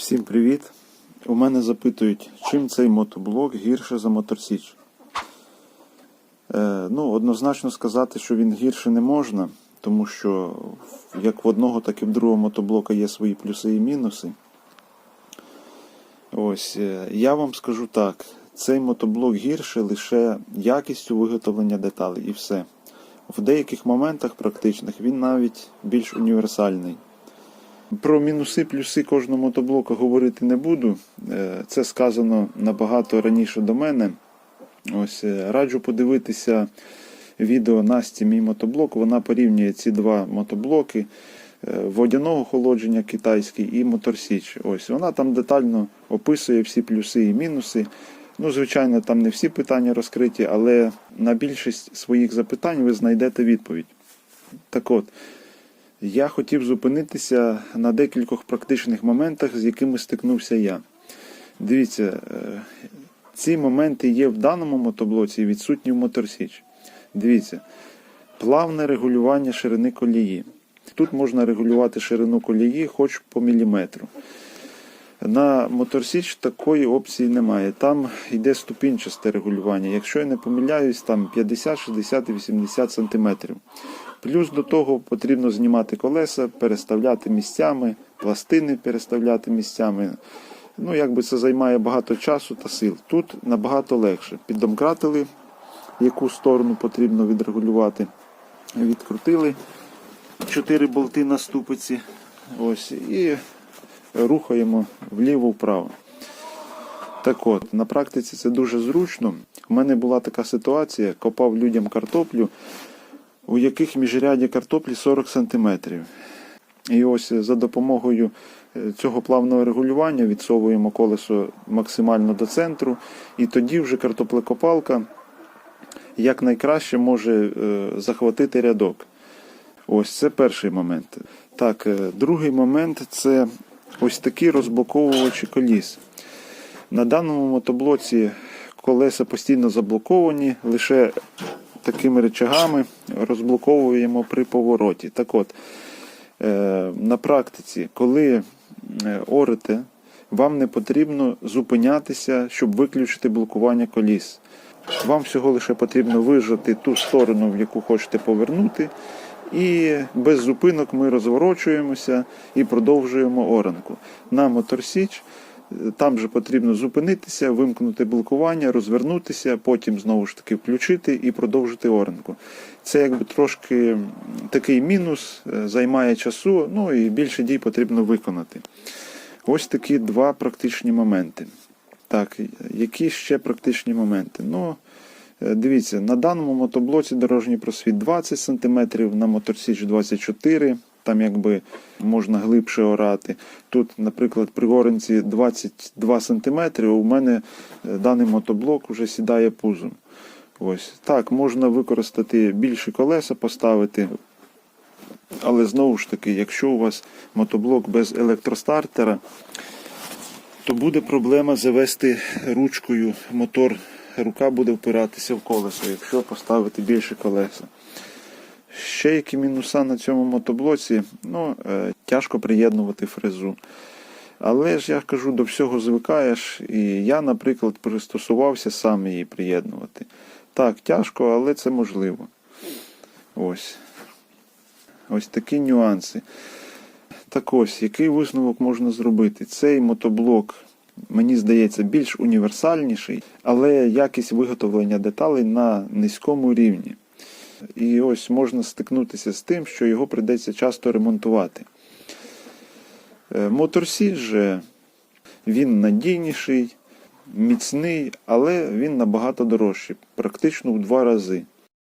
Всім привіт! У мене запитують, чим цей мотоблок гірше за Моторсіч. Е, ну, однозначно сказати, що він гірше не можна, тому що як в одного, так і в другого мотоблока є свої плюси і мінуси. Ось, е, я вам скажу так: цей мотоблок гірше лише якістю виготовлення деталей і все. В деяких моментах практичних він навіть більш універсальний. Про мінуси, плюси кожного мотоблока говорити не буду. Е, Це сказано набагато раніше до мене. Ось е, раджу подивитися відео Насті мій мотоблок. Вона порівнює ці два мотоблоки е, водяного холодження китайський і моторсіч. Ось вона там детально описує всі плюси і мінуси. Ну, звичайно, там не всі питання розкриті, але на більшість своїх запитань ви знайдете відповідь. Так от. Я хотів зупинитися на декількох практичних моментах, з якими стикнувся я. Дивіться, е, ці моменти є в даному мотоблоці і відсутні в моторсіч. Дивіться, плавне регулювання ширини колії. Тут можна регулювати ширину колії хоч по міліметру. На моторсіч такої опції немає. Там йде ступінчасте регулювання. Якщо я не помиляюсь, там 50, 60 і 80 см. Плюс до того потрібно знімати колеса, переставляти місцями, пластини переставляти місцями. Ну, якби це займає багато часу та сил. Тут набагато легше. Піддомкратили, яку сторону потрібно відрегулювати. Відкрутили 4 болти на ступиці. Ось, і рухаємо вліво-вправо. Так от, на практиці це дуже зручно. У мене була така ситуація, копав людям картоплю, у яких міжряді картоплі 40 см. І ось за допомогою е, цього плавного регулювання відсовуємо колесо максимально до центру, і тоді вже картоплекопалка якнайкраще може е, захватити рядок. Ось це перший момент. Так, е, другий момент це ось такі розблоковувачі коліс. На даному мотоблоці колеса постійно заблоковані, лише такими речагами розблоковуємо при повороті. Так от, е, на практиці, коли е, орете, вам не потрібно зупинятися, щоб виключити блокування коліс. Вам всього лише потрібно вижати ту сторону, в яку хочете повернути, і без зупинок ми розворочуємося і продовжуємо оранку. На моторсіч там же потрібно зупинитися, вимкнути блокування, розвернутися, потім знову ж таки включити і продовжити оранку. Це якби трошки такий мінус, е, займає часу, ну і більше дій потрібно виконати. Ось такі два практичні моменти. Так, які ще практичні моменти? Ну, е, дивіться, на даному мотоблоці дорожній просвіт 20 см, на моторсіч 24 там якби можна глибше орати. Тут, наприклад, при горенці 22 см, у мене е, даний мотоблок вже сідає пузом. Ось так, можна використати більші колеса, поставити. Але знову ж таки, якщо у вас мотоблок без електростартера, то буде проблема завести ручкою мотор. Рука буде впиратися в колесо, якщо поставити більше колеса. Ще які мінуса на цьому мотоблоці, ну, е, тяжко приєднувати фрезу. Але ж я кажу, до всього звикаєш, і я, наприклад, пристосувався сам її приєднувати. Так, тяжко, але це можливо. Ось. Ось такі нюанси. Так ось, який висновок можна зробити? Цей мотоблок, мені здається, більш універсальніший, але якість виготовлення деталей на низькому рівні. І ось можна стикнутися з тим, що його прийдеться часто ремонтувати. Моторсі Моторсіч же він надійніший, міцний, але він набагато дорожчий, практично в два рази.